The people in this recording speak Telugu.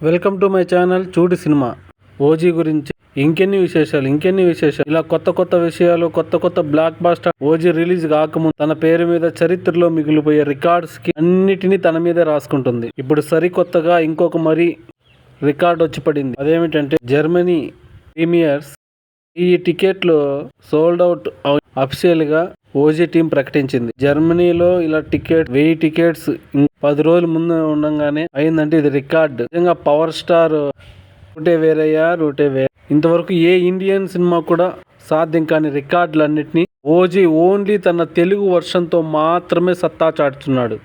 వెల్కమ్ టు మై ఛానల్ చూడు సినిమా. ఓజీ గురించి ఇంకెన్ని విశేషాలు ఇంకెన్ని విశేషాలు? ఇలా కొత్త కొత్త విషయాలు కొత్త కొత్త బ్లాక్ బాస్టర్ ఓజీ రిలీజ్ కాకముందు తన పేరు మీద చరిత్రలో మిగిలిపోయే రికార్డ్స్కి అన్నిటినీ తన మీదే రాసుకుంటుంది. ఇప్పుడు సరికొత్తగా ఇంకొక మరీ రికార్డ్ వచ్చి పడింది. అదేమిటంటే జర్మనీ ప్రీమియర్స్ ఈ టికెట్లు సోల్డ్ అవుట్ అఫీషియల్గా ఓజీ టీం ప్రకటించింది. జర్మనీలో ఇలా టికెట్ వెయ్యి టికెట్స్ పది రోజుల ముందు ఉండగానే అయిందంటే ఇది రికార్డ్. నిజంగా పవర్ స్టార్ రూటే వేరయ్యా రూటే వేరే ఇంతవరకు ఏ ఇండియన్ సినిమా కూడా సాధ్యం కాని రికార్డులన్నింటినీ ఓజీ ఓన్లీ తన తెలుగు వర్షన్తో మాత్రమే సత్తా చాటుతున్నాడు.